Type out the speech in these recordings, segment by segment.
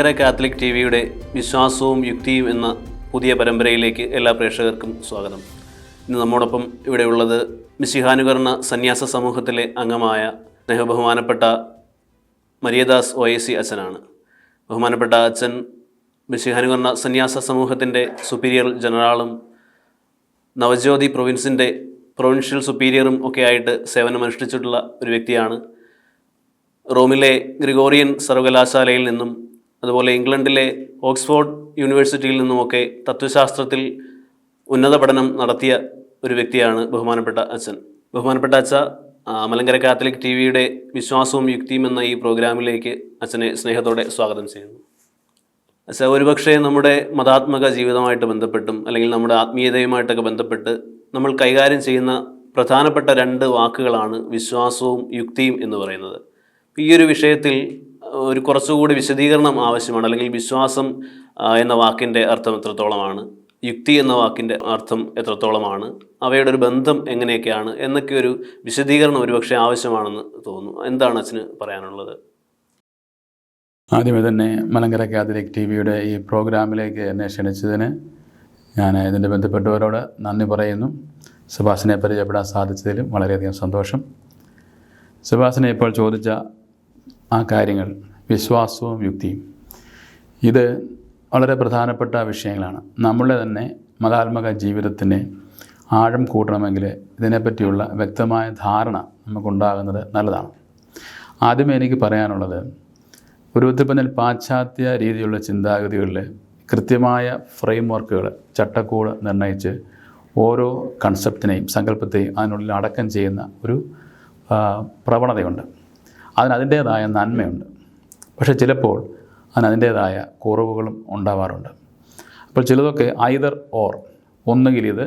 Malankara Catholic T വിയുടെ വിശ്വാസവും യുക്തിയും എന്ന പുതിയ പരമ്പരയിലേക്ക് എല്ലാ പ്രേക്ഷകർക്കും സ്വാഗതം. ഇന്ന് നമ്മോടൊപ്പം ഇവിടെയുള്ളത് മിശിഹാനുകരണ സന്യാസ സമൂഹത്തിലെ അംഗമായ സ്നേഹബഹുമാനപ്പെട്ട മരിയദാസ് ഒ എ സി അച്ഛനാണ്. ബഹുമാനപ്പെട്ട അച്ഛൻ മിശിഹാനുകരണ സന്യാസ സമൂഹത്തിന്റെ സുപ്പീരിയർ ജനറാളും നവജ്യോതി പ്രൊവിൻസിന്റെ പ്രൊവിൻഷ്യൽ സുപ്പീരിയറും ഒക്കെ ആയിട്ട് സേവനമനുഷ്ഠിച്ചിട്ടുള്ള ഒരു വ്യക്തിയാണ്. റോമിലെ ഗ്രിഗോറിയൻ സർവകലാശാലയിൽ നിന്നും അതുപോലെ ഇംഗ്ലണ്ടിലെ ഓക്സ്ഫോർഡ് യൂണിവേഴ്സിറ്റിയിൽ നിന്നുമൊക്കെ തത്വശാസ്ത്രത്തിൽ ഉന്നത പഠനം നടത്തിയ ഒരു വ്യക്തിയാണ് ബഹുമാനപ്പെട്ട അച്ഛൻ. ബഹുമാനപ്പെട്ട അച്ഛ മലങ്കര കാത്തലിക് ടി വിയുടെ വിശ്വാസവും യുക്തിയും എന്ന ഈ പ്രോഗ്രാമിലേക്ക് അച്ഛനെ സ്നേഹത്തോടെ സ്വാഗതം ചെയ്യുന്നു. അച്ഛ ഒരുപക്ഷെ നമ്മുടെ മതാത്മക ജീവിതമായിട്ട് ബന്ധപ്പെട്ടും അല്ലെങ്കിൽ നമ്മുടെ ആത്മീയതയുമായിട്ടൊക്കെ ബന്ധപ്പെട്ട് നമ്മൾ കൈകാര്യം ചെയ്യുന്ന പ്രധാനപ്പെട്ട രണ്ട് വാക്കുകളാണ് വിശ്വാസവും യുക്തിയും എന്ന് പറയുന്നത്. ഈ ഒരു വിഷയത്തിൽ ഒരു കുറച്ചുകൂടി വിശദീകരണം ആവശ്യമാണ് അല്ലെങ്കിൽ വിശ്വാസം എന്ന വാക്കിന്റെ അർത്ഥം എത്രത്തോളമാണ് യുക്തി എന്ന വാക്കിന്റെ അർത്ഥം എത്രത്തോളമാണ് അവയുടെ ഒരു ബന്ധം എങ്ങനെയൊക്കെയാണ് എന്നൊക്കെ ഒരു വിശദീകരണം ഒരുപക്ഷെ ആവശ്യമാണെന്ന് തോന്നുന്നു. എന്താണ് അച്ഛന് പറയാനുള്ളത്? ആദ്യമേ തന്നെ മലങ്കര കാത്തലിക് ടി വിയുടെ ഈ പ്രോഗ്രാമിലേക്ക് എന്നെ ക്ഷണിച്ചതിന് ഞാൻ ഇതിന്റെ ബന്ധപ്പെട്ടവരോട് നന്ദി പറയുന്നു. സുഭാഷിനെ പരിചയപ്പെടാൻ സാധിച്ചതിലും വളരെയധികം സന്തോഷം. സുഭാഷിനെ ഇപ്പോൾ ചോദിച്ച ആ കാര്യങ്ങൾ വിശ്വാസവും യുക്തിയും. ഇത് വളരെ പ്രധാനപ്പെട്ട വിഷയങ്ങളാണ്. നമ്മളുടെ തന്നെ മതാത്മക ജീവിതത്തിന് ആഴം കൂട്ടണമെങ്കിൽ ഇതിനെപ്പറ്റിയുള്ള വ്യക്തമായ ധാരണ നമുക്കുണ്ടാകുന്നത് നല്ലതാണ്. ആദ്യമേ എനിക്ക് പറയാനുള്ളത് ഒരു ഉദ്ധിപ്പനിൽ പാശ്ചാത്യ രീതിയിലുള്ള ചിന്താഗതികളിൽ കൃത്യമായ ഫ്രെയിം വർക്കുകൾ ചട്ടക്കൂട് നിർണയിച്ച് ഓരോ കൺസെപ്റ്റിനെയും സങ്കല്പത്തെയും അതിനുള്ളിൽ അടക്കം ചെയ്യുന്ന ഒരു പ്രവണതയുണ്ട്. അതിന് അതിന്റേതായ നന്മയുണ്ട്. പക്ഷേ ചിലപ്പോൾ അതിനതിന്റേതായ കുറവുകളും ഉണ്ടാവാറുണ്ട്. അപ്പോൾ ചിലതൊക്കെ ഐതർ ഓർ ഒന്നുകിൽ ഇത്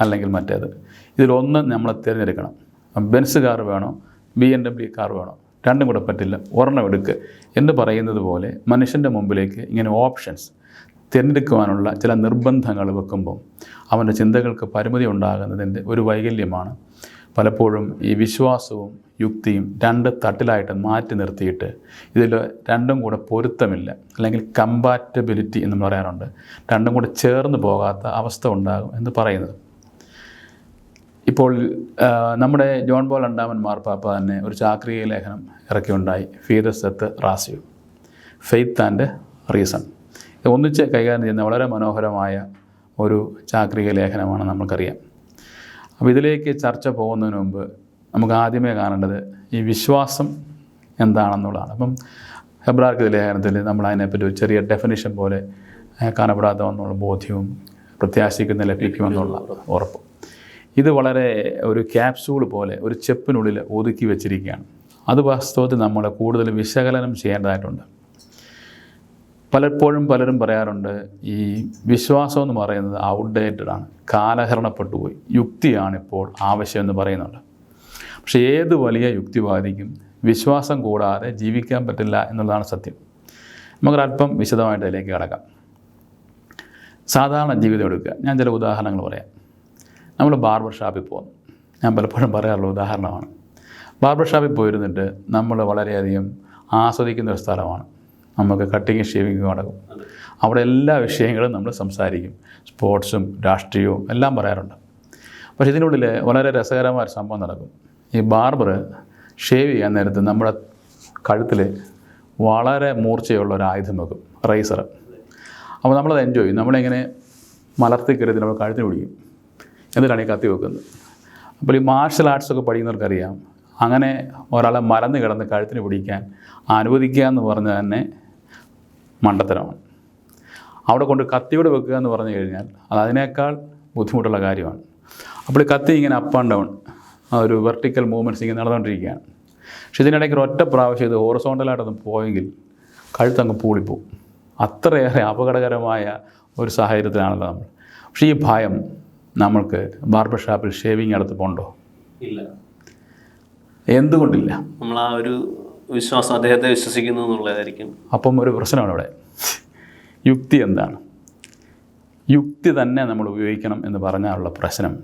അല്ലെങ്കിൽ മറ്റേത്. ഇതിലൊന്ന് നമ്മൾ തിരഞ്ഞെടുക്കണം. ബെൻസ് കാർ വേണോ? ബി എം ഡബ്ല്യു കാർ വേണോ? രണ്ടും കൂടെ പറ്റില്ല. ഒരെണ്ണം എടുക്ക് എന്ന് പറയുന്നത് പോലെ മനുഷ്യന്റെ മുമ്പിലേക്ക് ഇങ്ങനെ ഓപ്ഷൻസ് തിരഞ്ഞെടുക്കുവാനുള്ള ചില നിർബന്ധങ്ങൾ വെക്കുമ്പോൾ അവന്റെ ചിന്തകൾക്ക് പരിമിതി ഉണ്ടാകുന്നതിന്റെ ഒരു വൈകല്യമാണ് പലപ്പോഴും ഈ വിശ്വാസവും യുക്തിയും രണ്ട് തട്ടിലായിട്ട് മാറ്റി നിർത്തിയിട്ട് ഇതിൽ രണ്ടും കൂടെ പൊരുത്തമില്ല അല്ലെങ്കിൽ കമ്പാറ്റബിലിറ്റി എന്ന് പറയാറുണ്ട്. രണ്ടും കൂടെ ചേർന്ന് പോകാത്ത അവസ്ഥ ഉണ്ടാകും എന്ന് പറയുന്നത്. ഇപ്പോൾ നമ്മുടെ ജോൺ ബോൾ അണ്ടാമൻ മാർപ്പാപ്പ തന്നെ ഒരു ചാക്രിക ലേഖനം ഇറക്കിയുണ്ടായി ഫീതസ് എത്ത് റാസ്യു. ഫെയ്ത്ത് ആൻഡ് റീസൺ ഇത് ഒന്നിച്ച് കൈകാര്യം ചെയ്യുന്ന വളരെ മനോഹരമായ ഒരു ചാക്രിക ലേഖനമാണ് നമുക്കറിയാം അപ്പോൾ ഇതിലേക്ക് ചർച്ച പോകുന്നതിന് മുമ്പ് നമുക്ക് ആദ്യമേ കാണേണ്ടത് ഈ വിശ്വാസം എന്താണെന്നുള്ളതാണ്. അപ്പം ഹെബ്രാർക്ക് ലേഖനത്തിൽ നമ്മൾ അതിനെപ്പറ്റി ഒരു ചെറിയ ഡെഫിനിഷൻ പോലെ കാണപ്പെടാത്ത കാണപ്പെടാത്തതെന്നുള്ള ബോധ്യവും പ്രത്യാശിക്കുന്ന ലഭിക്കുമെന്നുള്ള ഉറപ്പ്. ഇത് വളരെ ഒരു ക്യാപ്സൂൾ പോലെ ഒരു ചെപ്പിനുള്ളിൽ ഒതുക്കി വെച്ചിരിക്കുകയാണ്. അത് വാസ്തവത്തിൽ നമ്മൾ കൂടുതൽ വിശകലനം ചെയ്യേണ്ടതായിട്ടുണ്ട്. പലപ്പോഴും പലരും പറയാറുണ്ട് ഈ വിശ്വാസം എന്ന് പറയുന്നത് ഔട്ട്ഡേറ്റഡ് ആണ് കാലഹരണപ്പെട്ടു പോയി യുക്തിയാണ് ഇപ്പോൾ ആവശ്യം എന്ന് പറയുന്നുണ്ട്. പക്ഷേ ഏത് വലിയ യുക്തിവാദിക്കും വിശ്വാസം കൂടാതെ ജീവിക്കാൻ പറ്റില്ല എന്നുള്ളതാണ് സത്യം. നമുക്ക് അല്പം വിശദമായിട്ട് അതിലേക്ക് കടക്കാം. സാധാരണ ജീവിതം എടുക്കുക. ഞാൻ ചില ഉദാഹരണങ്ങൾ പറയാം. നമ്മൾ ബാർബർ ഷാപ്പിൽ പോകുന്നു. ഞാൻ പലപ്പോഴും പറയാറുള്ള ഉദാഹരണമാണ്. ബാർബർ ഷാപ്പിൽ പോയിരുന്നിട്ട് നമ്മൾ വളരെയധികം ആസ്വദിക്കുന്ന ഒരു സ്ഥലമാണ്. നമുക്ക് കട്ടിങ് ഷേവിങ്ങും നടക്കും. അവിടെ എല്ലാ വിഷയങ്ങളും നമ്മൾ സംസാരിക്കും. സ്പോർട്സും രാഷ്ട്രീയവും എല്ലാം പറയാറുണ്ട്. പക്ഷേ ഇതിനുള്ളിൽ വളരെ രസകരമായ സംഭവം നടക്കും. ഈ ബാർബർ ഷേവ് ചെയ്യാൻ നേരത്ത് നമ്മുടെ കഴുത്തിൽ വളരെ മൂർച്ചയുള്ള ഒരു ആയുധം വെക്കും റൈസർ അപ്പോൾ നമ്മളത് എൻജോയ് ചെയ്യും. നമ്മളിങ്ങനെ മലർത്തി കയറിയത് നമ്മൾ കഴുത്തിന് പിടിക്കും. എന്നിട്ടാണ് ഈ കത്തി വെക്കുന്നത്. അപ്പോൾ ഈ മാർഷൽ ആർട്സൊക്കെ പഠിക്കുന്നവർക്കറിയാം. അങ്ങനെ ഒരാളെ മലന്ന് കിടന്ന് കഴുത്തിന് പിടിക്കാൻ അനുവദിക്കുക എന്ന് പറഞ്ഞാൽ തന്നെ മണ്ടത്തരമാണ്. അവിടെ കൊണ്ട് കത്തിയോട് വെക്കുക എന്ന് പറഞ്ഞു കഴിഞ്ഞാൽ അത് അതിനേക്കാൾ ബുദ്ധിമുട്ടുള്ള കാര്യമാണ്. അപ്പോൾ ഈ കത്തി ഇങ്ങനെ അപ്പ് ആൻഡ് ഡൗൺ ആ ഒരു വെർട്ടിക്കൽ മൂവ്മെന്റ്സ് ഇങ്ങനെ നടന്നുകൊണ്ടിരിക്കുകയാണ്. പക്ഷെ ഇതിനിടയ്ക്ക് ഒറ്റ പ്രാവശ്യം ഇത് ഹോറസോണ്ടലായിട്ടൊന്ന് പോയെങ്കിൽ കഴുത്തങ്ങ് പൂളിപ്പോവും. അത്രയേറെ അപകടകരമായ ഒരു സാഹചര്യത്തിലാണല്ലോ നമ്മൾ. പക്ഷേ ഈ ഭയം നമ്മൾക്ക് ബാർബർ ഷാപ്പിൽ ഷേവിങ് അടുത്ത് പോകണ്ടോ ഇല്ല. എന്തുകൊണ്ടില്ല? നമ്മൾ ആ ഒരു വിശ്വാസം അദ്ദേഹത്തെ വിശ്വസിക്കുന്നു എന്നുള്ളതായിരിക്കും. അപ്പം ഒരു പ്രശ്നമാണ് ഇവിടെ യുക്തി എന്താണ്? യുക്തി തന്നെ നമ്മൾ ഉപയോഗിക്കണം എന്ന് പറഞ്ഞാലുള്ള പ്രശ്നം.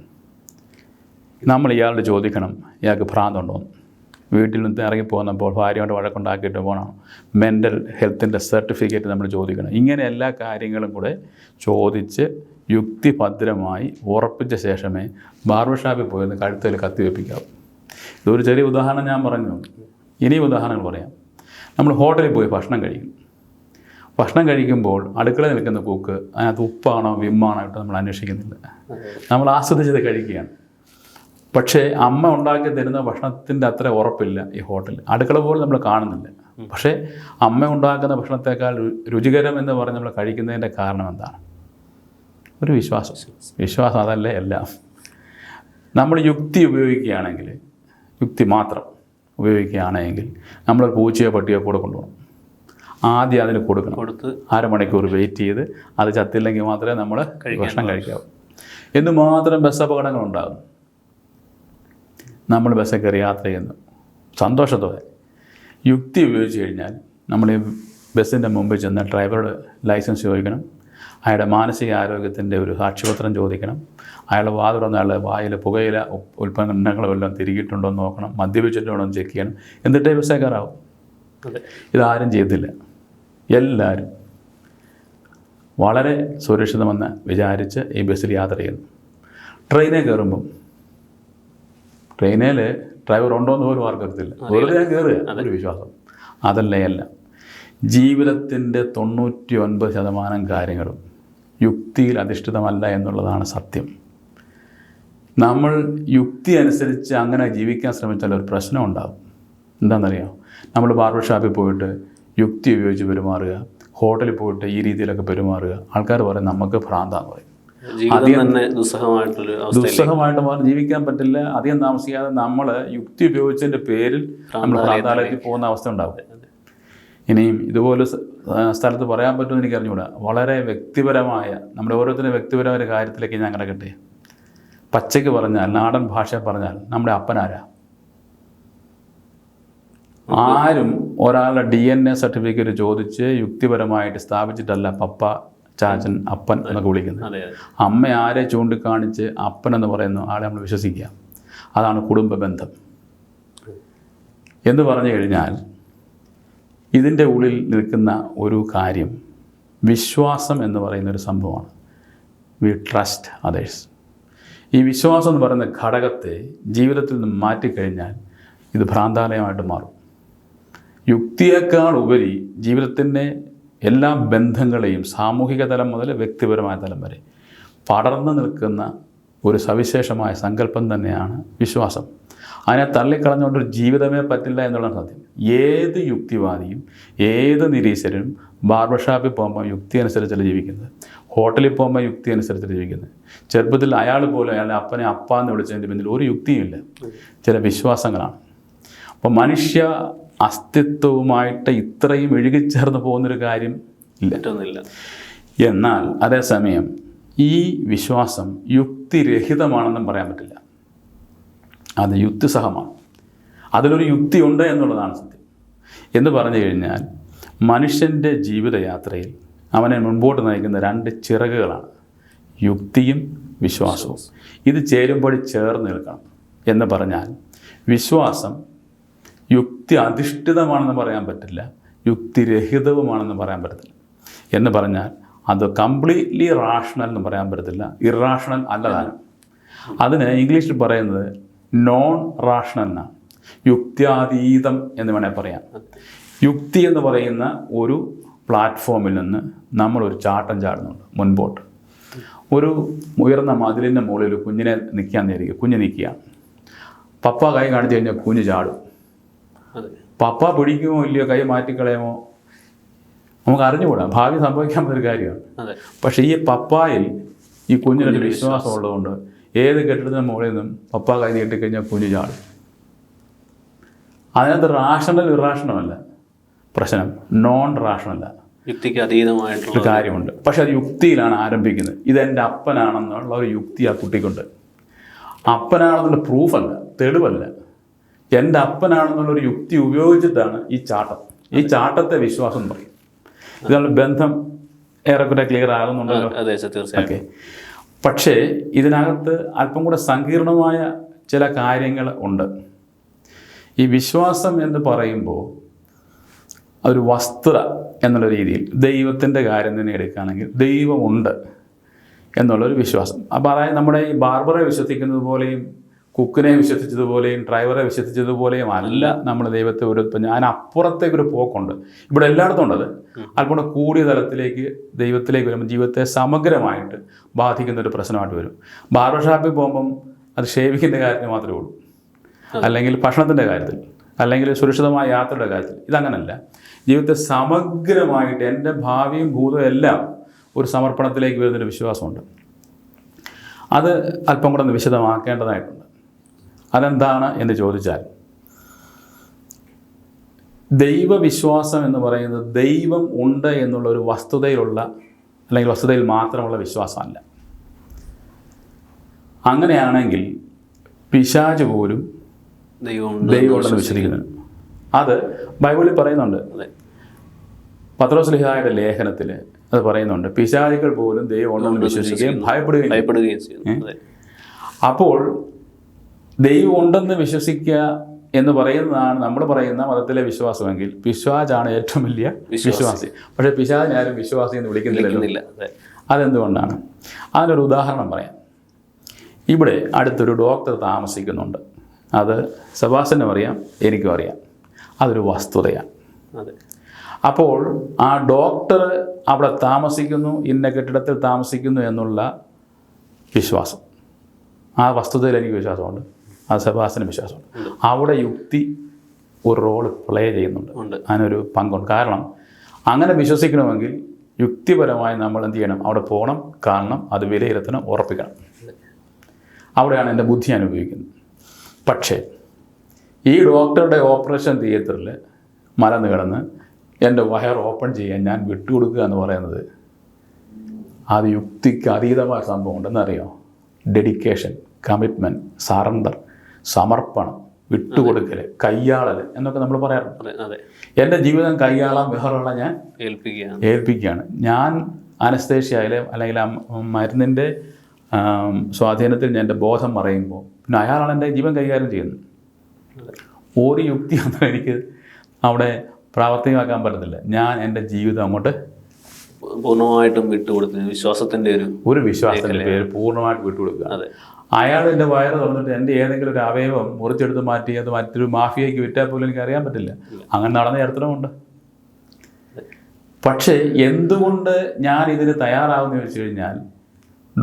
നമ്മൾ ഇയാളോട് ചോദിക്കണം ഇയാൾക്ക് ഭ്രാന്തുണ്ടോ വീട്ടിൽ നിന്ന് ഇറങ്ങി പോകുന്നപ്പോൾ ഭാര്യയോട് വഴക്കുണ്ടാക്കിയിട്ട് പോകണം. മെന്റൽ ഹെൽത്തിന്റെ സർട്ടിഫിക്കറ്റ് നമ്മൾ ചോദിക്കണം. ഇങ്ങനെ എല്ലാ കാര്യങ്ങളും കൂടെ ചോദിച്ച് യുക്തിഭദ്രമായി ഉറപ്പിച്ച ശേഷമേ ബാർബർ ഷാപ്പിൽ പോയി കഴുത്തിൽ കത്തി വെപ്പിക്കാവൂ. ഇതൊരു ചെറിയ ഉദാഹരണം ഞാൻ പറഞ്ഞു. ഇനി ഉദാഹരണങ്ങൾ പറയാം. നമ്മൾ ഹോട്ടലിൽ പോയി ഭക്ഷണം കഴിക്കും. ഭക്ഷണം കഴിക്കുമ്പോൾ അടുക്കളയിൽ നിൽക്കുന്ന പൂക്ക് അതിനകത്ത് ഉപ്പാണോ വിമ്മാണോ ഇട്ട് നമ്മൾ അന്വേഷിക്കുന്നില്ല. നമ്മൾ ആസ്വദിച്ചത് കഴിക്കുകയാണ്. പക്ഷേ അമ്മ ഉണ്ടാക്കി തരുന്ന ഭക്ഷണത്തിന്റെ അത്ര ഉറപ്പില്ല ഈ ഹോട്ടൽ അടുക്കള പോലും നമ്മൾ കാണുന്നില്ല. പക്ഷേ അമ്മ ഉണ്ടാക്കുന്ന ഭക്ഷണത്തെക്കാൾ രുചികരം എന്ന് പറഞ്ഞ് നമ്മൾ കഴിക്കുന്നതിന്റെ കാരണം എന്താണ്? ഒരു വിശ്വാസം. വിശ്വാസം അതല്ലേ എല്ലാം. നമ്മൾ യുക്തി ഉപയോഗിക്കുകയാണെങ്കിൽ യുക്തി മാത്രം. ഉപയോഗിക്കുകയാണെങ്കിൽ നമ്മൾ പൂച്ചയോ പട്ടിയോ കൂടെ കൊണ്ടുപോകണം. ആദ്യം അതിന് കൊടുക്കണം. കൊടുത്ത് അരമണിക്കൂർ വെയിറ്റ് ചെയ്ത് അത് ചത്തില്ലെങ്കിൽ മാത്രമേ നമ്മൾ ഭക്ഷണം കഴിക്കാവൂ. എന്ന് മാത്രം ബസ് അപകടങ്ങൾ ഉണ്ടാകും. നമ്മൾ ബസ്സിൽ കയറി യാത്ര ചെയ്യുന്നു. സന്തോഷത്തോടെ. യുക്തി ഉപയോഗിച്ച് കഴിഞ്ഞാൽ നമ്മൾ ഈ ബസ്സിന്റെ മുമ്പിൽ ചെന്ന് ഡ്രൈവറുടെ ലൈസൻസ് ചോദിക്കണം. അയാളുടെ മാനസിക ആരോഗ്യത്തിന്റെ ഒരു സാക്ഷ്യപത്രം ചോദിക്കണം. അയാളുടെ വാ തുറന്ന് അയാളുടെ വായിൽ പുകയില ഉൽപ്പന്നങ്ങളെല്ലാം ഉൽപ്പന്നങ്ങളും എല്ലാം തിരികിയിട്ടുണ്ടോ എന്ന് നോക്കണം. മദ്യപിച്ചിട്ടുണ്ടോ എന്ന് ചെക്ക് ചെയ്യണം. എന്നിട്ടേ വ്യവസായക്കാരാവും. ഇതാരും ചെയ്തില്ല. എല്ലാവരും വളരെ സുരക്ഷിതമെന്ന് വിചാരിച്ച് ഈ ബസ്സിൽ യാത്ര ചെയ്യുന്നു. ട്രെയിനിൽ കയറുമ്പം ട്രെയിനിൽ ഡ്രൈവർ ഉണ്ടോ എന്ന് പോലും ആർക്കറിയത്തില്ല. വെറുതെ ഞാൻ കയറുക ഒരു വിശ്വാസം. അതല്ലേ അല്ല ജീവിതത്തിന്റെ തൊണ്ണൂറ്റി ഒൻപത് ശതമാനം കാര്യങ്ങളും യുക്തിയിൽ അധിഷ്ഠിതമല്ല എന്നുള്ളതാണ് സത്യം. നമ്മൾ യുക്തി അനുസരിച്ച് അങ്ങനെ ജീവിക്കാൻ ശ്രമിച്ചാൽ ഒരു പ്രശ്നം ഉണ്ടാകും. എന്താണെന്നറിയാം? നമ്മൾ ബാർബർ ഷാപ്പിൽ പോയിട്ട് യുക്തി ഉപയോഗിച്ച് പെരുമാറുക ഹോട്ടലിൽ പോയിട്ട് ഈ രീതിയിലൊക്കെ പെരുമാറുക ആൾക്കാർ പറയും നമുക്ക് ഭ്രാന്താന്ന് പറയും. ദുസ്സഹമായിട്ട് മാറി ജീവിക്കാൻ പറ്റില്ല അധികം താമസിക്കാതെ നമ്മൾ യുക്തി ഉപയോഗിച്ചതിന്റെ പേരിൽ നമ്മൾ ഭ്രാന്താലയത്തിൽ പോകുന്ന അവസ്ഥ ഉണ്ടാവും. ഇനിയും ഇതുപോലെ സ്ഥലത്ത് പറയാൻ പറ്റുമെന്ന് എനിക്ക് അറിഞ്ഞുകൂടാ വളരെ വ്യക്തിപരമായ നമ്മുടെ ഓരോരുത്തരുടെ വ്യക്തിപരമായ കാര്യത്തിലേക്ക് ഞാൻ കിടക്കട്ടെ? പച്ചയ്ക്ക് പറഞ്ഞാൽ നാടൻ ഭാഷ പറഞ്ഞാൽ നമ്മുടെ അപ്പനാരാ ആരും? ഒരാളുടെ ഡി എൻ എ സർട്ടിഫിക്കറ്റ് ചോദിച്ച് യുക്തിപരമായിട്ട് സ്ഥാപിച്ചിട്ടല്ല പപ്പ ചാച്ചൻ അപ്പൻ എന്നൊക്കെ വിളിക്കുന്നത്. അമ്മ ആരെ ചൂണ്ടിക്കാണിച്ച് അപ്പൻ എന്ന് പറയുന്നു ആളെ നമ്മൾ വിശ്വസിക്കുക. അതാണ് കുടുംബ ബന്ധം. എന്ന് പറഞ്ഞു കഴിഞ്ഞാൽ ഇതിന്റെ ഉള്ളിൽ നിൽക്കുന്ന ഒരു കാര്യം വിശ്വാസം എന്ന് പറയുന്ന ഒരു സംഭവമാണ്. വി ട്രസ്റ്റ് അതേഴ്സ് ഈ വിശ്വാസം എന്ന് പറയുന്ന ഘടകത്തെ ജീവിതത്തിൽ നിന്ന് മാറ്റിക്കഴിഞ്ഞാൽ ഇത് ഭ്രാന്താലയമായിട്ട് മാറും. യുക്തിയേക്കാൾ ഉപരി ജീവിതത്തിന്റെ എല്ലാ ബന്ധങ്ങളെയും സാമൂഹിക തലം മുതൽ വ്യക്തിപരമായ തലം വരെ പടർന്നു നിൽക്കുന്ന ഒരു സവിശേഷമായ സങ്കല്പം തന്നെയാണ് വിശ്വാസം. അതിനെ തള്ളിക്കളഞ്ഞുകൊണ്ടൊരു ജീവിതമേ പറ്റില്ല എന്നുള്ളതാണ് സത്യം. ഏത് യുക്തിവാദിയും ഏത് നിരീശ്വരനും ബാർബർ ഷാപ്പിൽ പോകുമ്പോൾ യുക്തി അനുസരിച്ചല്ല ജീവിക്കുന്നത്. ഹോട്ടലിൽ പോകുമ്പോൾ യുക്തി അനുസരിച്ചല്ല ജീവിക്കുന്നത്. ചെറുപ്പത്തിൽ അയാൾ പോലും അയാളുടെ അപ്പനെ അപ്പ എന്ന് വിളിച്ചതിന്റെ പിന്നിൽ ഒരു യുക്തിയുമില്ല. ചില വിശ്വാസങ്ങളാണ്. അപ്പോൾ മനുഷ്യ അസ്തിത്വവുമായിട്ട് ഇത്രയും എഴുകിച്ചേർന്ന് പോകുന്നൊരു കാര്യം ഇല്ല. എന്നാൽ അതേസമയം ഈ വിശ്വാസം യുക്തിരഹിതമാണെന്നും പറയാൻ പറ്റില്ല. അത് യുക്തിസഹമാണ്. അതിലൊരു യുക്തി ഉണ്ട് എന്നുള്ളതാണ് സത്യം. എന്ന് പറഞ്ഞു കഴിഞ്ഞാൽ മനുഷ്യന്റെ ജീവിതയാത്രയിൽ അവനെ മുൻപോട്ട് നയിക്കുന്ന രണ്ട് ചിറകുകളാണ്. യുക്തിയും വിശ്വാസവും. ഇത് ചേരുമ്പോൾ ചേർന്ന് നിൽക്കണം എന്ന് പറഞ്ഞാൽ വിശ്വാസം യുക്തി അധിഷ്ഠിതമാണെന്ന് പറയാൻ പറ്റില്ല യുക്തിരഹിതവുമാണെന്ന് പറയാൻ പറ്റത്തില്ല. എന്ന് പറഞ്ഞാൽ അത് കംപ്ലീറ്റ്ലി റാഷണൽ എന്ന് പറയാൻ പറ്റത്തില്ല ഇറാഷണൽ അല്ലതാണ് അതിന് ഇംഗ്ലീഷിൽ പറയുന്നത് നോൺ റാഷണൽ എന്നാണ്. യുക്തിയാതീതം എന്ന് വേണേൽ പറയാം. യുക്തി എന്ന് പറയുന്ന ഒരു പ്ലാറ്റ്ഫോമിൽ നിന്ന് നമ്മൾ ഒരു ചാട്ടം ചാടുന്നുണ്ട് മുൻപോട്ട്. ഒരു ഉയർന്ന മതിലിന്റെ മുകളിൽ ഒരു കുഞ്ഞിനെ നിൽക്കാൻ നേരിക്കുക. കുഞ്ഞ് നിൽക്കുക പപ്പ കൈ കാണിച്ചു കഴിഞ്ഞാൽ കുഞ്ഞ് ചാടും. പപ്പ പിടിക്കുമോ ഇല്ലയോ കൈ മാറ്റിക്കളയുമോ? നമുക്ക് അറിഞ്ഞുകൂടാ. ഭാവി സംഭവിക്കാൻ ഒരു കാര്യമാണ്. പക്ഷേ ഈ പപ്പായിൽ ഈ കുഞ്ഞിനൊരു വിശ്വാസം ഉള്ളതുകൊണ്ട് ഏത് കെട്ടിടത്തിന് മുകളിൽ നിന്നും പപ്പ കൈ നീട്ടിക്കഴിഞ്ഞാൽ കുഞ്ഞ് ചാടും. അതിനകത്ത് റാഷണൽ ഇറാഷണൽ അല്ല. പ്രശ്നം. നോൺ റാഷണൽ യുക്തിക്ക് അതീതമായിട്ടുള്ള കാര്യമുണ്ട്. പക്ഷെ അത് യുക്തിയിലാണ് ആരംഭിക്കുന്നത്. ഇതെന്റെ അപ്പനാണെന്നുള്ള ഒരു യുക്തി ആ കുട്ടിക്കുണ്ട്. അപ്പനാണെന്നുള്ള പ്രൂഫല്ല തെളിവല്ല. എന്റെ അപ്പനാണെന്നുള്ള ഒരു യുക്തി ഉപയോഗിച്ചിട്ടാണ് ഈ ചാട്ടം. ഈ ചാട്ടത്തെ വിശ്വാസം പറയും. ഇതാണ് ബന്ധം ഏറെക്കുറെ ക്ലിയർ ആകുന്നുണ്ടല്ലോ. അതെ സർ തീർച്ചയായും. ഓക്കെ. പക്ഷേ ഇതിനകത്ത് അല്പം കൂടെ സങ്കീർണമായ ചില കാര്യങ്ങൾ ഉണ്ട്. ഈ വിശ്വാസം എന്ന് പറയുമ്പോൾ ഒരു വസ്തുത എന്നുള്ള രീതിയിൽ ദൈവത്തിന്റെ കാര്യം തന്നെ എടുക്കുകയാണെങ്കിൽ ദൈവമുണ്ട് എന്നുള്ളൊരു വിശ്വാസം. അപ്പോൾ അതായത് നമ്മുടെ ഈ ബാർബറെ വിശ്വസിക്കുന്നത് പോലെയും കുക്കിനെ വിശ്വസിച്ചതുപോലെയും ഡ്രൈവറെ വിശ്വസിച്ചതുപോലെയും അല്ല നമ്മൾ ദൈവത്തെ ഒരു ഇപ്പം ഞാൻ അപ്പുറത്തേക്കൊരു പോക്കുണ്ട്. ഇവിടെ എല്ലായിടത്തും ഉണ്ടത്. അല്പം കൂടെ കൂടിയ തലത്തിലേക്ക് ദൈവത്തിലേക്ക് വരുമ്പോൾ ജീവിതത്തെ സമഗ്രമായിട്ട് ബാധിക്കുന്ന ഒരു പ്രശ്നമായിട്ട് വരും. ബാർബർ ഷാപ്പിൽ പോകുമ്പം അത് ഷേവിങ്ങിന്റെ കാര്യത്തിന് മാത്രമേ ഉള്ളൂ. അല്ലെങ്കിൽ ഭക്ഷണത്തിന്റെ കാര്യത്തിൽ. അല്ലെങ്കിൽ സുരക്ഷിതമായ യാത്രയുടെ കാര്യത്തിൽ. ഇതങ്ങനല്ല. ജീവിതത്തെ സമഗ്രമായിട്ട് എന്റെ ഭാവിയും ഭൂതവും എല്ലാം ഒരു സമർപ്പണത്തിലേക്ക് വരുന്നൊരു വിശ്വാസമുണ്ട്. അത് അല്പം കൂടെ ഒന്ന് വിശദമാക്കേണ്ടതായിട്ടുണ്ട്. അതെന്താണ് എന്ന് ചോദിച്ചാൽ ദൈവവിശ്വാസം എന്ന് പറയുന്നത് ദൈവം ഉണ്ട് എന്നുള്ള ഒരു വസ്തുതയിലുള്ള അല്ലെങ്കിൽ വസ്തുതയിൽ മാത്രമുള്ള വിശ്വാസമല്ല. അങ്ങനെയാണെങ്കിൽ പിശാജ് പോലും ദൈവമുണ്ടെന്ന് വിശ്വസിക്കുന്നത് അത് ബൈബിളിൽ പറയുന്നുണ്ട്. പത്രോസ്ലിഹായുടെ ലേഖനത്തിൽ അത് പറയുന്നുണ്ട്. പിശാചികൾ പോലും ദൈവമുണ്ടെന്ന് വിശ്വസിക്കുകയും ഭയപ്പെടുകയും. ഭയപ്പെടുകയും ചെയ്യുന്നു. അപ്പോൾ ദൈവം ഉണ്ടെന്ന് വിശ്വസിക്കുക എന്ന് പറയുന്നതാണ് നമ്മൾ പറയുന്ന മതത്തിലെ വിശ്വാസമെങ്കിൽ പിശാജാണ് ഏറ്റവും വലിയ വിശ്വാസി. പക്ഷേ പിശാജിനെ ആരും വിശ്വാസി എന്ന് വിളിക്കുന്നില്ല. അതെന്തുകൊണ്ടാണ്? അതിനൊരു ഉദാഹരണം പറയാം. ഇവിടെ അടുത്തൊരു ഡോക്ടർ താമസിക്കുന്നുണ്ട്. അത് സെബാസ്റ്റനും അറിയാം എനിക്കും അറിയാം. അതൊരു വസ്തുതയാണ്. അതെ. അപ്പോൾ ആ ഡോക്ടർ അവിടെ താമസിക്കുന്നു ഇന്ന കെട്ടിടത്തിൽ താമസിക്കുന്നു എന്നുള്ള വിശ്വാസം. ആ വസ്തുതയിൽ എനിക്ക് വിശ്വാസമുണ്ട്. ആ സെബാസിന് വിശ്വാസമുണ്ട്. അവിടെ യുക്തി ഒരു റോൾ പ്ലേ ചെയ്യുന്നുണ്ട്. അതിനൊരു പങ്കുണ്ട്. കാരണം അങ്ങനെ വിശ്വസിക്കണമെങ്കിൽ യുക്തിപരമായി നമ്മൾ എന്ത് ചെയ്യണം? അവിടെ പോകണം കാണണം അത് വിലയിരുത്തണം ഉറപ്പിക്കണം. അവിടെയാണ് എന്റെ ബുദ്ധി അനുഭവിക്കുന്നത് പക്ഷേ ഈ ഡോക്ടറുടെ ഓപ്പറേഷൻ തിയേറ്ററിൽ മലന്ന് കിടന്ന് എന്റെ വയർ ഓപ്പൺ ചെയ്യാൻ ഞാൻ വിട്ടുകൊടുക്കുക എന്ന് പറയുന്നത് അത് യുക്തിക്ക് അതീതമായ സംഭവം ഉണ്ടെന്നറിയോ ഡെഡിക്കേഷൻ കമ്മിറ്റ്മെന്റ് സറണ്ടർ സമർപ്പണം വിട്ടുകൊടുക്കൽ കയ്യാളൽ എന്നൊക്കെ നമ്മൾ പറയാറുണ്ട്. എന്റെ ജീവിതം കയ്യാളാം വിഹറുള്ള ഞാൻ ഏൽപ്പിക്കുകയാണ്. ഏൽപ്പിക്കുകയാണ്. ഞാൻ അനസ്തേഷ്യയിലെ അല്ലെങ്കിൽ ആ മരുന്നിന്റെ സ്വാധീനത്തിൽ ഞാൻ എന്റെ ബോധം മറയുമ്പോൾ പിന്നെ അയാളാണ് എന്റെ ജീവൻ കൈകാര്യം ചെയ്യുന്നത്. ഒരു യുക്തി ഒന്നും എനിക്ക് അവിടെ പ്രാവർത്തികമാക്കാൻ പറ്റത്തില്ല. ഞാൻ എന്റെ ജീവിതം അങ്ങോട്ട് പൂർണമായിട്ടും വിട്ടുകൊടുത്ത് വിശ്വാസത്തിന്റെ ഒരു ഒരു വിശ്വാസത്തിന്റെ പേര് പൂർണമായിട്ട് വിട്ടുകൊടുക്കുക. അതെ. അയാൾ എന്റെ വയറ് തുറന്നിട്ട് എന്റെ ഏതെങ്കിലും ഒരു അവയവം മുറിച്ചെടുത്ത് മാറ്റി അത് മറ്റൊരു മാഫിയയ്ക്ക് വിറ്റാൽ പോലും എനിക്ക് അറിയാൻ പറ്റില്ല. അങ്ങനെ നടന്ന ചരിത്രമുണ്ട്. പക്ഷേ എന്തുകൊണ്ട് ഞാൻ ഇതിന് തയ്യാറാവുമെന്ന് ചോദിച്ചു കഴിഞ്ഞാൽ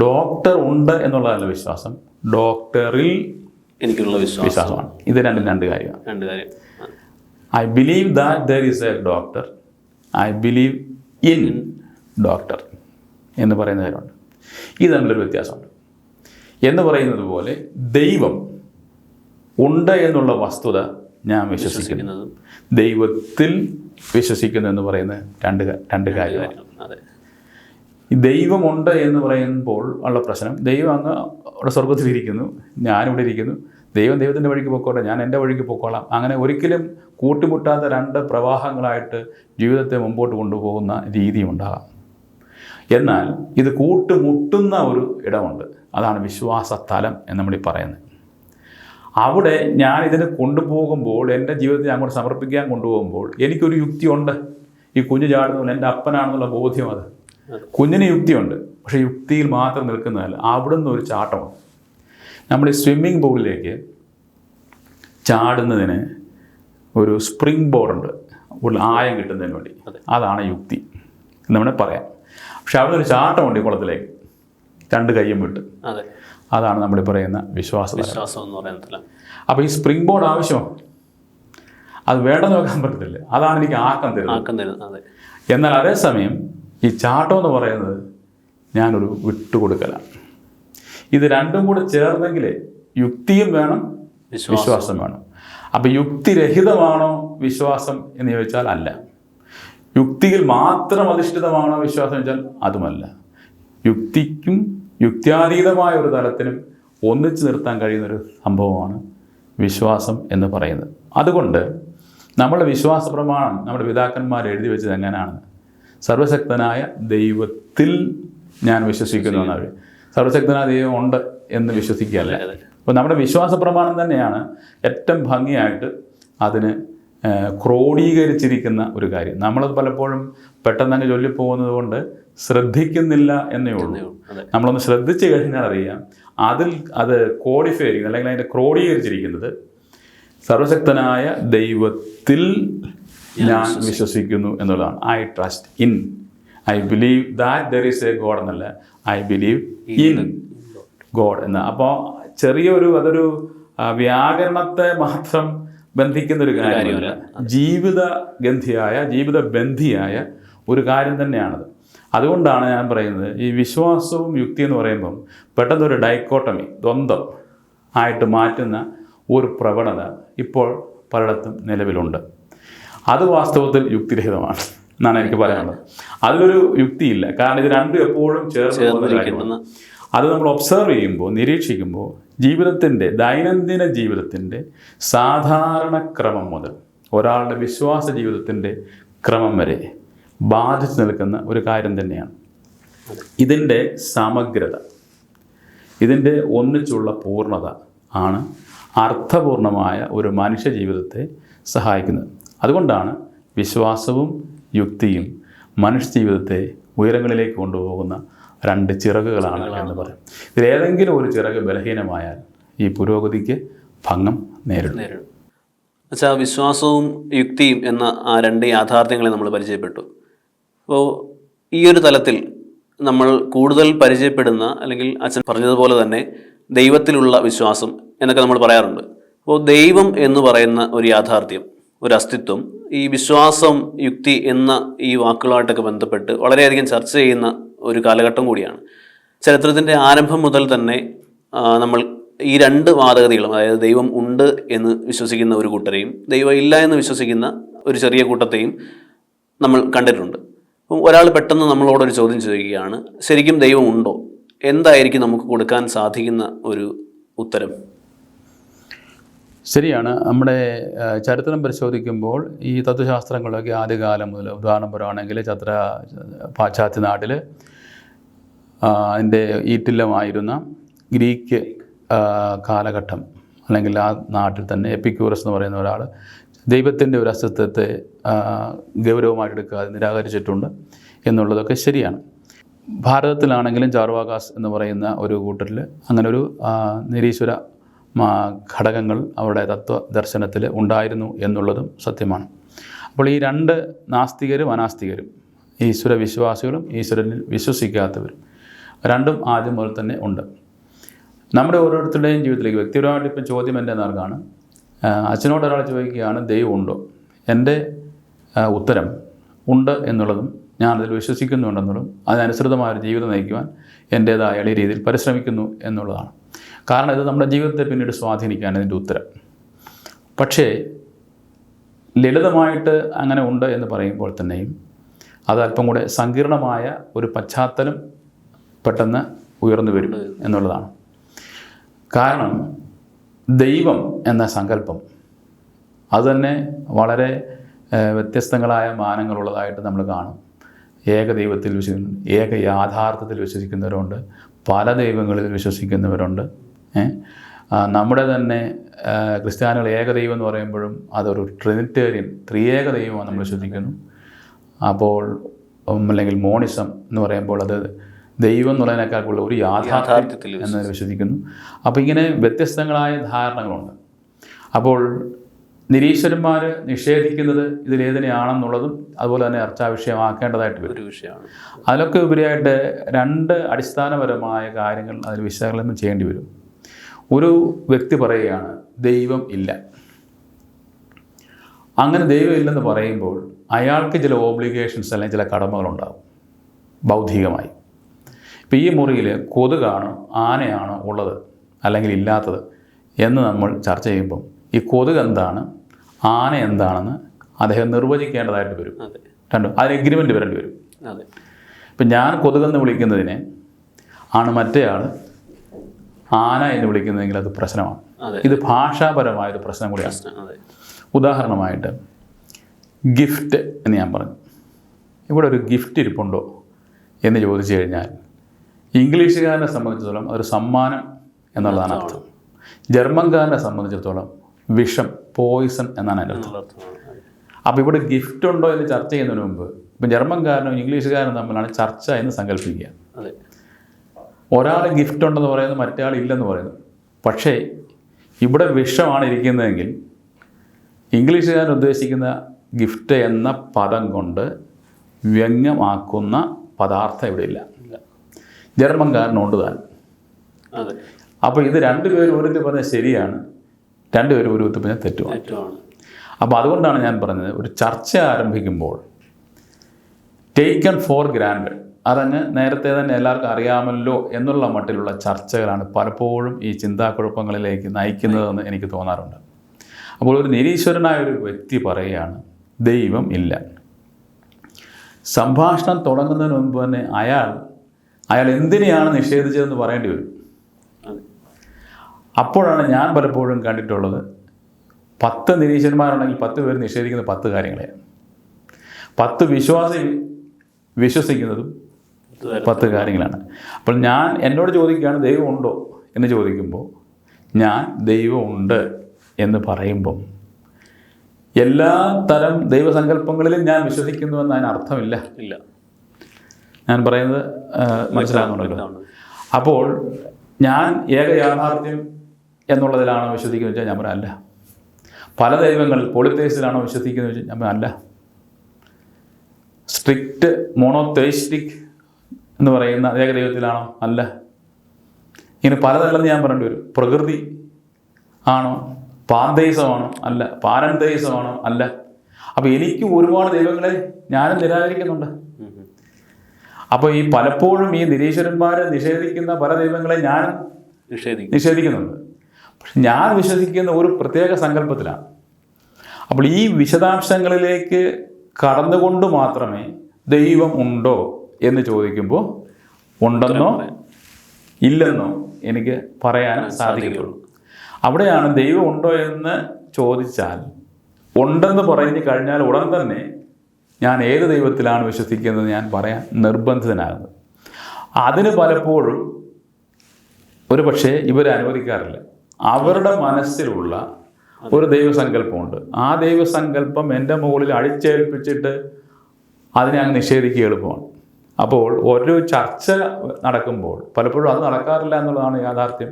ഡോക്ടർ ഉണ്ട് എന്നുള്ളതല്ല വിശ്വാസം. ഡോക്ടറിൽ എനിക്കുള്ള വിശ്വാസം. വിശ്വാസമാണ്. ഇത് രണ്ടും രണ്ട് കാര്യമാണ്. രണ്ട് കാര്യം. I believe that there is a doctor I believe in doctor എന്ന് പറയുന്ന കാര്യമുണ്ട്. ഇത് തമ്മിലൊരു വ്യത്യാസമുണ്ട്. എന്ന് പറയുന്നത് പോലെ ദൈവം ഉണ്ട് എന്നുള്ള വസ്തുത ഞാൻ വിശ്വസിക്കുന്നത് ദൈവത്തിൽ വിശ്വസിക്കുന്നു എന്ന് പറയുന്ന രണ്ട് രണ്ട് കാര്യമാണ്. ദൈവമുണ്ട് എന്ന് പറയുമ്പോൾ ഉള്ള പ്രശ്നം ദൈവം അങ്ങ് അവിടെ സ്വർഗത്തിലിരിക്കുന്നു ഞാനിവിടെ ഇരിക്കുന്നു ദൈവം ദൈവത്തിന്റെ വഴിക്ക് പൊക്കോട്ടെ ഞാൻ എന്റെ വഴിക്ക് പൊക്കോളാം. അങ്ങനെ ഒരിക്കലും കൂട്ടിമുട്ടാത്ത രണ്ട് പ്രവാഹങ്ങളായിട്ട് ജീവിതത്തെ മുമ്പോട്ട് കൊണ്ടുപോകുന്ന രീതിയുണ്ടാകാം. എന്നാൽ ഇത് കൂട്ടുമുട്ടുന്ന ഒരു ഇടമുണ്ട്. അതാണ് വിശ്വാസ തലം എന്ന് നമ്മൾ പറയുന്നത്. അവിടെ ഞാൻ ഇതിനെ കൊണ്ടുപോകുമ്പോൾ എന്റെ ജീവിതത്തെ അങ്ങോട്ട് സമർപ്പിക്കാൻ കൊണ്ടുപോകുമ്പോൾ എനിക്കൊരു യുക്തിയുണ്ട്. ഈ കുഞ്ഞു ചാടുന്നത് എന്റെ അപ്പനാണെന്നുള്ള ബോധ്യം അത്. കുഞ്ഞിന് യുക്തിയുണ്ട്. പക്ഷേ യുക്തിയിൽ മാത്രം നിൽക്കുന്നതല്ല അവിടെ നിന്ന് ഒരു ചാട്ടമുണ്ട്. നമ്മൾ ഈ സ്വിമ്മിംഗ് പൂളിലേക്ക് ചാടുന്നതിന് ഒരു സ്പ്രിംഗ് ബോർഡുണ്ട്. ഉള്ള ആയം കിട്ടുന്നതിന് വേണ്ടി. അതാണ് യുക്തി എന്ന് വേണേൽ പറയാം. പക്ഷെ അവിടെ ഒരു ചാട്ടമുണ്ട് ഈ കുളത്തിലേക്ക്. രണ്ട് കയ്യും വിട്ട്. അതെ. അതാണ് നമ്മൾ പറയുന്ന വിശ്വാസം വിശ്വാസം എന്ന് പറയുന്നതില്ല അപ്പോൾ ഈ സ്പ്രിംഗ് ബോർഡ് ആവശ്യമോ? അത് വേണ്ടെന്ന് വെക്കാൻ പറ്റത്തില്ല. അതാണ് എനിക്ക് ആക്കം തരുന്നത്. ആക്കം തരുന്നത്. എന്നാൽ അതേസമയം ഈ ചാട്ടം എന്ന് പറയുന്നത് ഞാനൊരു വിട്ടുകൊടുക്കലാണ്. ഇത് രണ്ടും കൂടെ ചേർന്നെങ്കിൽ യുക്തിയും വേണം വിശ്വാസം. വേണം. അപ്പം യുക്തിരഹിതമാണോ വിശ്വാസം എന്ന് ചോദിച്ചാൽ അല്ല. യുക്തിയിൽ മാത്രം അധിഷ്ഠിതമാണോ വിശ്വാസം എന്ന് വെച്ചാൽ അതുമല്ല. യുക്തിക്കും യുക്തിയാതീതമായ ഒരു തലത്തിനും ഒന്നിച്ചു നിർത്താൻ കഴിയുന്നൊരു സംഭവമാണ് വിശ്വാസം എന്ന് പറയുന്നത്. അതുകൊണ്ട് നമ്മുടെ വിശ്വാസ പ്രമാണം നമ്മുടെ പിതാക്കന്മാർ എഴുതി വെച്ചത് എങ്ങനെയാണ് സർവശക്തനായ ദൈവത്തിൽ ഞാൻ വിശ്വസിക്കുന്നു എന്നാണ്. സർവശക്തനായ ദൈവം ഉണ്ട് എന്ന് വിശ്വസിക്കുകയല്ല. അപ്പോൾ നമ്മുടെ വിശ്വാസ പ്രമാണം തന്നെയാണ് ഏറ്റവും ഭംഗിയായിട്ട് അതിന് ക്രോഡീകരിച്ചിരിക്കുന്ന ഒരു കാര്യം. നമ്മൾ പലപ്പോഴും പെട്ടെന്ന് അങ്ങ് ചൊല്ലിപ്പോകുന്നത് കൊണ്ട് ശ്രദ്ധിക്കുന്നില്ല എന്നേ ഉള്ളൂ. നമ്മളൊന്ന് ശ്രദ്ധിച്ചു കഴിഞ്ഞാൽ അറിയാം അതിൽ അത് കോഡിഫൈ ചെയ്യുന്നത് അല്ലെങ്കിൽ അതിന്റെ ക്രോഡീകരിച്ചിരിക്കുന്നത് സർവശക്തനായ ദൈവത്തിൽ ഞാൻ വിശ്വസിക്കുന്നു. എന്നുള്ളതാണ്. I trust in I believe that there is a God എന്നല്ല. ഐ ബിലീവ് ഇൻ ഗോഡ് എന്ന്. അപ്പോൾ ചെറിയൊരു അതൊരു വ്യാകരണത്തെ മാത്രം ബന്ധിക്കുന്ന ഒരു കാര്യമല്ല. ജീവിത ഗന്ധിയായ ജീവിത ബന്ധിയായ ഒരു കാര്യം തന്നെയാണത്. അതുകൊണ്ടാണ് ഞാൻ പറയുന്നത് ഈ വിശ്വാസവും യുക്തി എന്ന് പറയുമ്പം പെട്ടെന്നൊരു ഡൈക്കോട്ടമി ദ്വന്ദ്വം ആയിട്ട് മാറ്റുന്ന ഒരു പ്രവണത ഇപ്പോൾ പലയിടത്തും നിലവിലുണ്ട്. അത് വാസ്തവത്തിൽ യുക്തിരഹിതമാണ് എന്നാണ് എനിക്ക് പറയാനുള്ളത്. അതിലൊരു യുക്തിയില്ല. കാരണം ഇത് രണ്ടും എപ്പോഴും ചേർന്ന് അത് നമ്മൾ ഒബ്സർവ് ചെയ്യുമ്പോൾ നിരീക്ഷിക്കുമ്പോൾ ജീവിതത്തിന്റെ ദൈനംദിന ജീവിതത്തിന്റെ സാധാരണ ക്രമം മുതൽ ഒരാളുടെ വിശ്വാസ ജീവിതത്തിന്റെ ക്രമം വരെ ബാധിച്ചു നിൽക്കുന്ന ഒരു കാര്യം തന്നെയാണ്. ഇതിന്റെ സമഗ്രത. ഇതിന്റെ ഒന്നിച്ചുള്ള പൂർണത ആണ് അർത്ഥപൂർണമായ ഒരു മനുഷ്യ ജീവിതത്തെ സഹായിക്കുന്നത്. അതുകൊണ്ടാണ് വിശ്വാസവും യുക്തിയും മനുഷ്യ ജീവിതത്തെ ഉയരങ്ങളിലേക്ക് കൊണ്ടുപോകുന്ന രണ്ട് ചിറകുകളാണ് എന്ന് പറയും. ഇതിലേതെങ്കിലും ഒരു ചിറക് ബലഹീനമായാൽ ഈ പുരോഗതിക്ക് ഭംഗം നേരിടും. അച്ഛാ വിശ്വാസവും യുക്തിയും എന്ന ആ രണ്ട് യാഥാർത്ഥ്യങ്ങളെ നമ്മൾ പരിചയപ്പെട്ടു. അപ്പോൾ ഈ ഒരു തലത്തിൽ നമ്മൾ കൂടുതൽ പരിചയപ്പെടുന്ന അല്ലെങ്കിൽ അച്ഛൻ പറഞ്ഞതുപോലെ തന്നെ ദൈവത്തിലുള്ള വിശ്വാസം എന്നൊക്കെ നമ്മൾ പറയാറുണ്ട്. അപ്പോൾ ദൈവം എന്ന് പറയുന്ന ഒരു യാഥാർത്ഥ്യം ഒരു അസ്തിത്വം ഈ വിശ്വാസം യുക്തി എന്ന ഈ വാക്കുകളായിട്ടൊക്കെ ബന്ധപ്പെട്ട് വളരെയധികം ചർച്ച ചെയ്യുന്ന ഒരു കാലഘട്ടം കൂടിയാണ്. ചരിത്രത്തിന്റെ ആരംഭം മുതൽ തന്നെ നമ്മൾ ഈ രണ്ട് വാദഗതികളും അതായത് ദൈവം ഉണ്ട് എന്ന് വിശ്വസിക്കുന്ന ഒരു കൂട്ടരെയും ദൈവം ഇല്ല എന്ന് വിശ്വസിക്കുന്ന ഒരു ചെറിയ കൂട്ടത്തെയും നമ്മൾ കണ്ടിട്ടുണ്ട്. അപ്പം ഒരാൾ പെട്ടെന്ന് നമ്മളോടൊരു ചോദ്യം ചോദിക്കുകയാണ് ശരിക്കും ദൈവം ഉണ്ടോ? എന്തായിരിക്കും നമുക്ക് കൊടുക്കാൻ സാധിക്കുന്ന ഒരു ഉത്തരം? ശരിയാണ്. നമ്മുടെ ചരിത്രം പരിശോധിക്കുമ്പോൾ ഈ തത്വശാസ്ത്രങ്ങളൊക്കെ ആദ്യകാലം മുതൽ ഉദാഹരണം പറയുകയാണെങ്കിൽ ചത്ര പാശ്ചാത്യ നാട്ടിൽ അതിന്റെ ഈറ്റില്ലമായിരുന്ന ഗ്രീക്ക് കാലഘട്ടം അല്ലെങ്കിൽ ആ നാട്ടിൽ തന്നെ എപ്പിക്യൂറസ് എന്ന് പറയുന്ന ഒരാൾ ദൈവത്തിന്റെ ഒരു അസ്തിത്വത്തെ ഗൗരവമായിട്ടെടുക്കാതെ നിരാകരിച്ചിട്ടുണ്ട് എന്നുള്ളതൊക്കെ ശരിയാണ്. ഭാരതത്തിലാണെങ്കിലും ചാർവാകാസ് എന്ന് പറയുന്ന ഒരു കൂട്ടരിൽ അങ്ങനെ ഒരു നിരീശ്വര ഘടകങ്ങൾ അവരുടെ തത്വ ദർശനത്തിൽ ഉണ്ടായിരുന്നു എന്നുള്ളതും സത്യമാണ്. അപ്പോൾ ഈ രണ്ട് നാസ്തികരും അനാസ്തികരും ഈശ്വര വിശ്വാസികളും ഈശ്വരനിൽ വിശ്വസിക്കാത്തവരും രണ്ടും ആദ്യം മുതൽ തന്നെ ഉണ്ട്. നമ്മുടെ ഓരോരുത്തരുടെയും ജീവിതത്തിലേക്ക് വ്യക്തിപരമായിട്ട് ഇപ്പം ചോദ്യം എന്റെ നേർക്കാണ്. അച്ഛനോട് ഒരാൾ ചോദിക്കുകയാണ് ദൈവം ഉണ്ടോ? എന്റെ ഉത്തരം ഉണ്ട് എന്നുള്ളതും ഞാൻ അതിൽ വിശ്വസിക്കുന്നുണ്ടെന്നുള്ളതും അതിനനുസൃതമായ ഒരു ജീവിതം നയിക്കുവാൻ എന്റേതായ രീതിയിൽ പരിശ്രമിക്കുന്നു എന്നുള്ളതാണ്. കാരണം ഇത് നമ്മുടെ ജീവിതത്തെ പിന്നീട് സ്വാധീനിക്കാൻ ഇതിന്റെ ഉത്തരം. പക്ഷേ ലളിതമായിട്ട് അങ്ങനെ ഉണ്ട് എന്ന് പറയുമ്പോൾ തന്നെയും അത് അല്പം കൂടെ സങ്കീർണമായ ഒരു പശ്ചാത്തലം പെട്ടെന്ന് ഉയർന്നു വരും എന്നുള്ളതാണ്. കാരണം ദൈവം എന്ന സങ്കല്പം അതുതന്നെ വളരെ വ്യത്യസ്തങ്ങളായ മാനങ്ങളുള്ളതായിട്ട് നമ്മൾ കാണും. ഏക ദൈവത്തിൽ വിശ്വസിക്കുന്നു ഏക യാഥാർത്ഥ്യത്തിൽ വിശ്വസിക്കുന്നവരുണ്ട്. പല ദൈവങ്ങളിൽ വിശ്വസിക്കുന്നവരുണ്ട്. നമ്മുടെ തന്നെ ക്രിസ്ത്യാനികൾ ഏകദൈവം എന്ന് പറയുമ്പോഴും അതൊരു ട്രിനിറ്റേറിയൻ ത്രിയേക ദൈവമാണ് നമ്മൾ ശ്രദ്ധിക്കുന്നു. അപ്പോൾ അല്ലെങ്കിൽ മോണിസം എന്ന് പറയുമ്പോൾ അത് ദൈവം എന്നുള്ളതിനേക്കാൾ കൂടുതൽ ഒരു യാഥാർത്ഥ്യത്തിൽ എന്ന് വിശ്വസിക്കുന്നു. അപ്പോൾ ഇങ്ങനെ വ്യത്യസ്തങ്ങളായ ധാരണകളുണ്ട്. അപ്പോൾ നിരീശ്വരന്മാർ നിഷേധിക്കുന്നത് ഇതിലേതിനെയാണെന്നുള്ളതും അതുപോലെ തന്നെ ചർച്ചാ വിഷയമാക്കേണ്ടതായിട്ട് വരും. ഒരു വിഷയമാണ്. അതിലൊക്കെ ഉപരിയായിട്ട് രണ്ട് അടിസ്ഥാനപരമായ കാര്യങ്ങൾ അതിൽ വിശകലനം ചെയ്യേണ്ടി വരും. ഒരു വ്യക്തി പറയുകയാണ് ദൈവം ഇല്ല. അങ്ങനെ ദൈവം ഇല്ലെന്ന് പറയുമ്പോൾ അയാൾക്ക് ചില ഓബ്ലിഗേഷൻസ് അല്ലെങ്കിൽ ചില കടമകളുണ്ടാകും ബൗദ്ധികമായി. ഇപ്പോൾ ഈ മുറിയിൽ കൊതുകാണോ ആനയാണോ ഉള്ളത് അല്ലെങ്കിൽ ഇല്ലാത്തത് എന്ന് നമ്മൾ ചർച്ച ചെയ്യുമ്പം ഈ കൊതുക് എന്താണ് ആന എന്താണെന്ന് അദ്ദേഹം നിർവചിക്കേണ്ടതായിട്ട് വരും. അതെ. രണ്ടും അതിന് എഗ്രിമെന്റ് വരേണ്ടി വരും. അതെ. ഇപ്പം ഞാൻ കൊതുകെന്ന് വിളിക്കുന്നതിനെ ആണ് മറ്റേയാൾ ആന എന്ന് വിളിക്കുന്നതെങ്കിൽ അത് പ്രശ്നമാണ്. ഇത് ഭാഷാപരമായ ഒരു പ്രശ്നം കൂടിയാണ്. ഉദാഹരണമായിട്ട് ഗിഫ്റ്റ് എന്ന് ഞാൻ പറഞ്ഞു. ഇവിടെ ഒരു ഗിഫ്റ്റ് ഇരിപ്പുണ്ടോ എന്ന് ചോദിച്ചു കഴിഞ്ഞാൽ ഇംഗ്ലീഷുകാരനെ സംബന്ധിച്ചിടത്തോളം അതൊരു സമ്മാനം എന്നുള്ളതാണ് അർത്ഥം. ജർമ്മൻകാരനെ സംബന്ധിച്ചിടത്തോളം വിഷം പോയിസൺ എന്നാണ് എന്റെ അർത്ഥം. അപ്പോൾ ഇവിടെ ഗിഫ്റ്റ് ഉണ്ടോ എന്ന് ചർച്ച ചെയ്യുന്നതിന് മുമ്പ് ഇപ്പം ജർമ്മൻകാരനും ഇംഗ്ലീഷുകാരനും തമ്മിലാണ് ചർച്ച എന്ന് സങ്കല്പിക്കുക. ഒരാൾ ഗിഫ്റ്റ് ഉണ്ടെന്ന് പറയുന്നത് മറ്റേ ഇല്ലെന്ന് പറയുന്നു. പക്ഷേ ഇവിടെ വിഷമാണ് ഇരിക്കുന്നതെങ്കിൽ ഇംഗ്ലീഷുകാർ ഉദ്ദേശിക്കുന്ന ഗിഫ്റ്റ് എന്ന പദം കൊണ്ട് വ്യംഗ്യമാക്കുന്ന പദാർത്ഥം ഇവിടെ ഇല്ല. ജർമ്മൻകാരനുണ്ട് താൻ. അപ്പോൾ ഇത് രണ്ടുപേരും ഒരു പറഞ്ഞാൽ ശരിയാണ്. രണ്ടുപേരും ഒരു പറഞ്ഞാൽ തെറ്റുമാണ് അപ്പോൾ അതുകൊണ്ടാണ് ഞാൻ പറഞ്ഞത് ഒരു ചർച്ച ആരംഭിക്കുമ്പോൾ ടേക്കൺ ഫോർ ഗ്രാൻഡ് അതങ്ങ് നേരത്തെ തന്നെ എല്ലാവർക്കും അറിയാമല്ലോ എന്നുള്ള മട്ടിലുള്ള ചർച്ചകളാണ് പലപ്പോഴും ഈ ചിന്താക്കുഴപ്പങ്ങളിലേക്ക് നയിക്കുന്നതെന്ന് എനിക്ക് തോന്നാറുണ്ട്. അപ്പോൾ ഒരു നിരീശ്വരനായ ഒരു വ്യക്തി പറയുകയാണ് ദൈവം ഇല്ല. സംഭാഷണം തുടങ്ങുന്നതിന് മുമ്പ് തന്നെ അയാൾ അയാൾ എന്തിനെയാണ് നിഷേധിച്ചതെന്ന് പറയേണ്ടി വരും. അപ്പോഴാണ് ഞാൻ പലപ്പോഴും കണ്ടിട്ടുള്ളത് പത്ത് നിരീശ്വരന്മാരുണ്ടെങ്കിൽ പത്ത് പേര് നിഷേധിക്കുന്ന പത്ത് കാര്യങ്ങളെയാണ്. പത്ത് വിശ്വാസി വിശ്വസിക്കുന്നതും പത്ത് കാര്യങ്ങളാണ്. അപ്പോൾ ഞാൻ എന്നോട് ചോദിക്കുകയാണ് ദൈവം ഉണ്ടോ? എന്ന് ചോദിക്കുമ്പോൾ ഞാൻ ദൈവമുണ്ട് എന്ന് പറയുമ്പം എല്ലാ തരം ദൈവസങ്കല്പങ്ങളിലും ഞാൻ വിശ്വസിക്കുന്നുവെന്ന് അതിന് അർത്ഥമില്ല. ഇല്ല. ഞാൻ പറയുന്നത് മനസ്സിലാകുന്നുണ്ടല്ലോ അപ്പോൾ ഞാൻ ഏക യാഥാർത്ഥ്യം എന്നുള്ളതിലാണോ വിശ്വസിക്കുന്നത് വെച്ചാൽ ഞാൻ പറയാം അല്ല പല ദൈവങ്ങൾ പോളിത്തേസിലാണോ വിശ്വസിക്കുന്നത് വെച്ചാൽ ഞാൻ പറയാം അല്ല സ്ട്രിക്റ്റ് മോണോതേസ്റ്റിക് എന്ന് പറയുന്ന ഏക ദൈവത്തിലാണോ? അല്ല. ഇങ്ങനെ പലതല്ലെന്ന് ഞാൻ പറയേണ്ടി വരും. പ്രകൃതി ആണോ? പാന്തേസമാണോ അല്ല. പാരന്തേസമാണോ? അല്ല. അപ്പോൾ എനിക്ക് ഒരുപാട് ദൈവങ്ങളെ ഞാനും നിരാകരിക്കുന്നുണ്ട്. അപ്പോൾ ഈ പലപ്പോഴും ഈ നിരീശ്വരന്മാരെ നിഷേധിക്കുന്ന പല ദൈവങ്ങളെ ഞാൻ നിഷേധിക്കും. നിഷേധിക്കുന്നുണ്ട്. പക്ഷെ ഞാൻ വിശ്വസിക്കുന്ന ഒരു പ്രത്യേക സങ്കല്പത്തിലാണ്. അപ്പോൾ ഈ വിശദാംശങ്ങളിലേക്ക് കടന്നുകൊണ്ട് മാത്രമേ ദൈവം ഉണ്ടോ? എന്ന് ചോദിക്കുമ്പോൾ ഉണ്ടെന്നോ ഇല്ലെന്നോ എനിക്ക് പറയാൻ സാധിക്കുകയുള്ളൂ അവിടെയാണ് ദൈവം ഉണ്ടോ എന്ന് ചോദിച്ചാൽ ഉണ്ടെന്ന് പറഞ്ഞു കഴിഞ്ഞാൽ ഉടൻ തന്നെ ഞാൻ ഏത് ദൈവത്തിലാണ് വിശ്വസിക്കുന്നത് ഞാൻ പറയാൻ നിർബന്ധിതനാകുന്നത് അതിന് പലപ്പോഴും ഒരു പക്ഷേ ഇവർ അനുവദിക്കാറില്ല. അവരുടെ മനസ്സിലുള്ള ഒരു ദൈവസങ്കല്പമുണ്ട്. ആ ദൈവസങ്കല്പം എന്റെ മുകളിൽ അടിച്ചേൽപ്പിച്ചിട്ട് അതിനെ അങ്ങ് നിഷേധിക്കുക എളുപ്പമാണ്. അപ്പോൾ ഒരു ചർച്ച നടക്കുമ്പോൾ പലപ്പോഴും അത് നടക്കാറില്ല എന്നുള്ളതാണ് യാഥാർത്ഥ്യം.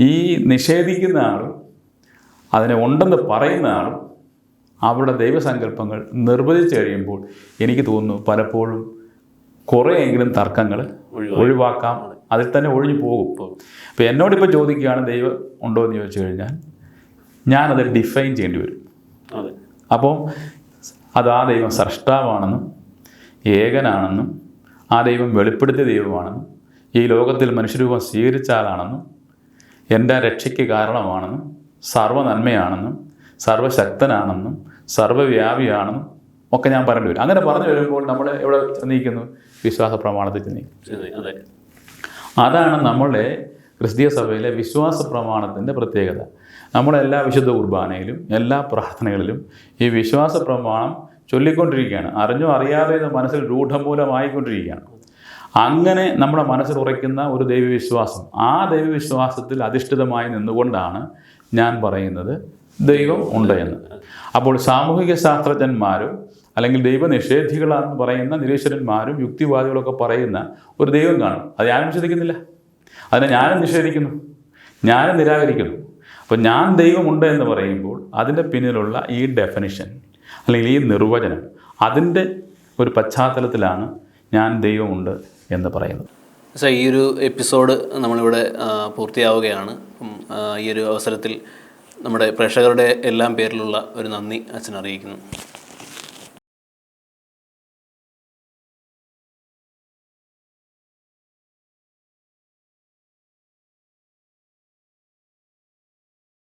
ഈ നിഷേധിക്കുന്ന ആളും അതിനെ ഉണ്ടെന്ന് പറയുന്ന ആളും അവരുടെ ദൈവസങ്കല്പങ്ങൾ നിർവചിച്ച് കഴിയുമ്പോൾ എനിക്ക് തോന്നുന്നു പലപ്പോഴും കുറേയെങ്കിലും തർക്കങ്ങൾ ഒഴിവാക്കാം. അതിൽ തന്നെ ഒഴിഞ്ഞു പോകും. അപ്പോൾ എന്നോടിപ്പോൾ ചോദിക്കുകയാണ് ദൈവം ഉണ്ടോ എന്ന് ചോദിച്ചു കഴിഞ്ഞാൽ ഞാനത് ഡിഫൈൻ ചെയ്യേണ്ടി വരും. അപ്പോൾ അത് ആ ദൈവം സൃഷ്ടാവാണെന്നും ഏകനാണെന്നും ആ ദൈവം വെളിപ്പെടുത്തിയ ദൈവമാണെന്നും ഈ ലോകത്തിൽ മനുഷ്യരൂപം സ്വീകരിച്ച ആളാണെന്നും എന്റെ രക്ഷയ്ക്ക് കാരണമാണെന്നും സർവനന്മയാണെന്നും സർവശക്തനാണെന്നും സർവവ്യാപിയാണെന്നും ഒക്കെ ഞാൻ പറഞ്ഞു വരും. അങ്ങനെ പറഞ്ഞു വരുമ്പോൾ നമ്മൾ എവിടെ ചെന്നിരിക്കുന്നു വിശ്വാസ പ്രമാണത്തിൽ നീക്കും അതാണ് നമ്മളുടെ ക്രിസ്തീയ സഭയിലെ വിശ്വാസ പ്രമാണത്തിന്റെ പ്രത്യേകത. നമ്മളെല്ലാ വിശുദ്ധ കുർബാനയിലും എല്ലാ പ്രാർത്ഥനകളിലും ഈ വിശ്വാസ പ്രമാണം ചൊല്ലിക്കൊണ്ടിരിക്കുകയാണ്. അറിഞ്ഞോ അറിയാതെ ഇത് മനസ്സിൽ രൂഢമൂലമായിക്കൊണ്ടിരിക്കുകയാണ്. അങ്ങനെ നമ്മുടെ മനസ്സിൽ ഉറയ്ക്കുന്ന ഒരു ദൈവവിശ്വാസം ആ ദൈവവിശ്വാസത്തിൽ അധിഷ്ഠിതമായി നിന്നുകൊണ്ടാണ് ഞാൻ പറയുന്നത് ദൈവം ഉണ്ട് എന്ന്. അപ്പോൾ സാമൂഹിക ശാസ്ത്രജ്ഞന്മാരും അല്ലെങ്കിൽ ദൈവ നിഷേധികളാണെന്ന് പറയുന്ന നിരീശ്വരന്മാരും യുക്തിവാദികളൊക്കെ പറയുന്ന ഒരു ദൈവം കാണും. അത് ഞാനും വിശ്വസിക്കുന്നില്ല അതിനെ ഞാനും നിഷേധിക്കുന്നു. ഞാനും നിരാകരിക്കുന്നു. അപ്പോൾ ഞാൻ ദൈവമുണ്ട് എന്ന് പറയുമ്പോൾ അതിന്റെ പിന്നിലുള്ള ഈ ഡെഫിനിഷൻ അല്ലെങ്കിൽ ഈ നിർവചനം. അതിന്റെ ഒരു പശ്ചാത്തലത്തിലാണ് ഞാൻ ദൈവമുണ്ട് എന്ന് പറയുന്നത്. സാർ ഈ ഒരു എപ്പിസോഡ് നമ്മളിവിടെ പൂർത്തിയാവുകയാണ്. ഈ ഒരു അവസരത്തിൽ നമ്മുടെ പ്രേക്ഷകരുടെ എല്ലാം പേരിലുള്ള ഒരു നന്ദി അച്ഛൻ അറിയിക്കുന്നു